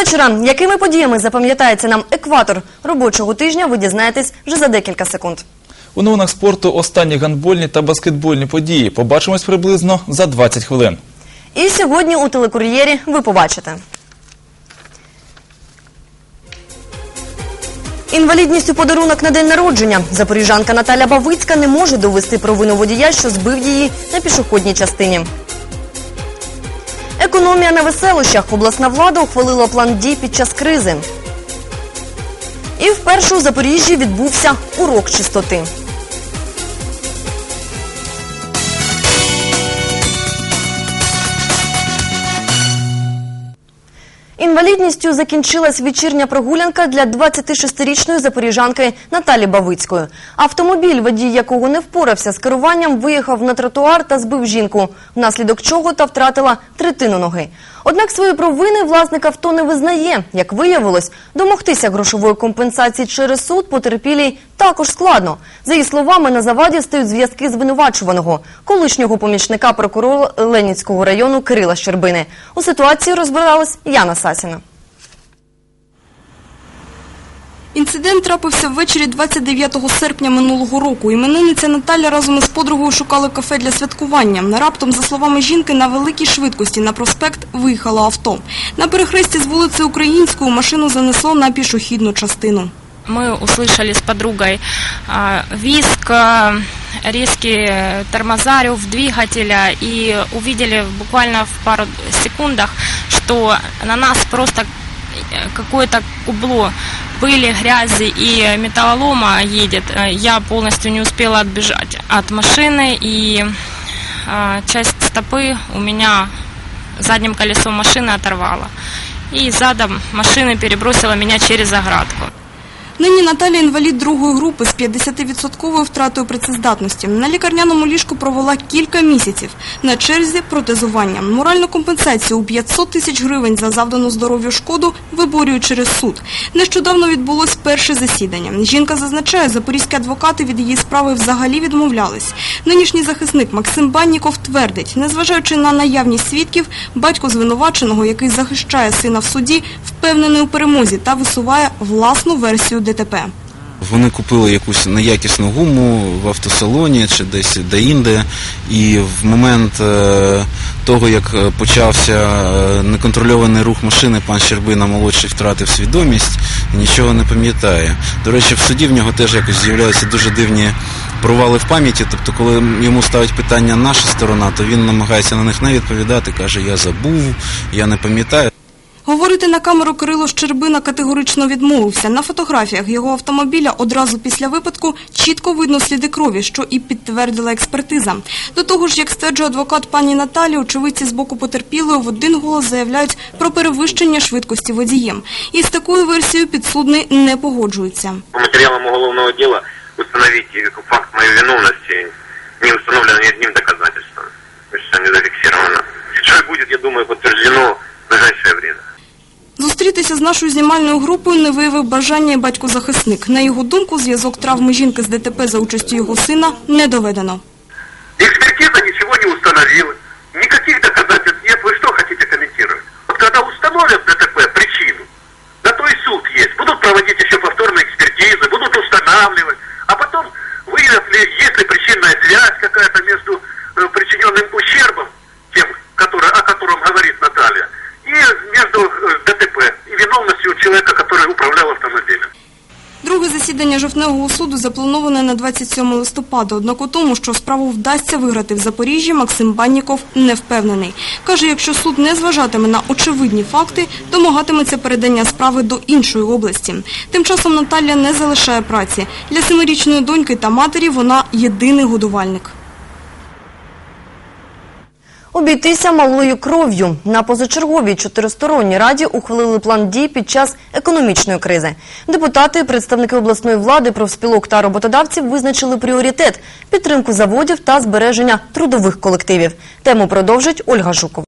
Вечора. Якими подіями запам'ятається нам екватор робочого тижня, ви дізнаєтесь вже за декілька секунд. У новинах спорту останні гандбольні та баскетбольні події. Побачимось приблизно за 20 хвилин. І сьогодні у телекур'єрі ви побачите. Інвалідність у подарунок на день народження. Запоріжанка Наталя Бавицька не може довести провину водія, що збив її на пішохідній частині. Економія на веселощах. Обласна влада ухвалила план дій під час кризи. І вперше у Запоріжжі відбувся урок чистоти. Інвалідністю закінчилась вечірня прогулянка для 26-річної запоріжанки Наталі Бавицької. Автомобіль, водій якого не впорався з керуванням, виїхав на тротуар та збив жінку, внаслідок чого та втратила третину ноги. Однак свої провини власник авто не визнає. Як виявилось, домогтися грошової компенсації через суд потерпілій також складно. За її словами, на заваді стають зв'язки звинувачуваного, колишнього помічника прокурора Ленінського району Кирила Щербини. У ситуації розбиралась Яна Сасіна. Інцидент трапився ввечері 29 серпня минулого року. Іменинниця Наталя разом із подругою шукали кафе для святкування. Раптом, за словами жінки, на великій швидкості на проспект виїхало авто. На перехресті з вулиці Українською машину занесло на пішохідну частину. Мы услышали с подругой а, визг, а, резкий тормоза, рев двигателя и увидели буквально в пару секундах, что на нас просто какое-то кубло пыли, грязи и металлолома едет. Э, Я полностью не успела отбежать от машины и а, часть стопы у меня задним колесом машины оторвала. И задом машины перебросила меня через оградку. Нині Наталя інвалід другої групи з 50% втратою працездатності. На лікарняному ліжку провела кілька місяців. На черзі протезування. Моральну компенсацію у 500 тисяч гривень за завдану здоров'ю шкоду виборюють через суд. Нещодавно відбулось перше засідання. Жінка зазначає, запорізькі адвокати від її справи взагалі відмовлялись. Нинішній захисник Максим Банніков твердить, незважаючи на наявність свідків, батько звинуваченого, який захищає сина в суді, впевнений у перемозі та висуває власну версію ДТП. Вони купили якусь неякісну гуму в автосалоні чи десь де-інде, і в момент е, того, як е, почався е, неконтрольований рух машини, пан Щербина молодший втратив свідомість і нічого не пам'ятає. До речі, в суді в нього теж якось з'являються дуже дивні провали в пам'яті. Тобто, коли йому ставить питання наша сторона, то він намагається на них не відповідати, каже, я забув, я не пам'ятаю. Говорити на камеру Кирило Щербина категорично відмовився. На фотографіях його автомобіля одразу після випадку чітко видно сліди крові, що і підтвердила експертиза. До того ж, як стверджує адвокат пані Наталі, очевидці з боку потерпілої в один голос заявляють про перевищення швидкості водієм. І з такою версією підсудний не погоджується. По материалам уголовного дела установить э, факт моей виновности не установлено ни одним доказательством. Зустрітися з нашою знімальною групою не виявив бажання батько-захисник. На його думку, зв'язок травми жінки з ДТП за участю його сина не доведено. Експертиза нічого не встановила, ніяких доказательств немає. Ви що хочете коментувати? От коли встановлять ДТП Друге засідання жовтневого суду заплановане на 27 листопада. Однак у тому, що справу вдасться виграти в Запоріжжі, Максим Банніков не впевнений. Каже, якщо суд не зважатиме на очевидні факти, домагатиметься передання справи до іншої області. Тим часом Наталія не залишає праці. Для семирічної доньки та матері вона єдиний годувальник. Обійтися малою кров'ю. На позачерговій чотиристоронній раді ухвалили план дій під час економічної кризи. Депутати, представники обласної влади, профспілок та роботодавців визначили пріоритет – підтримку заводів та збереження трудових колективів. Тему продовжить Ольга Жукова.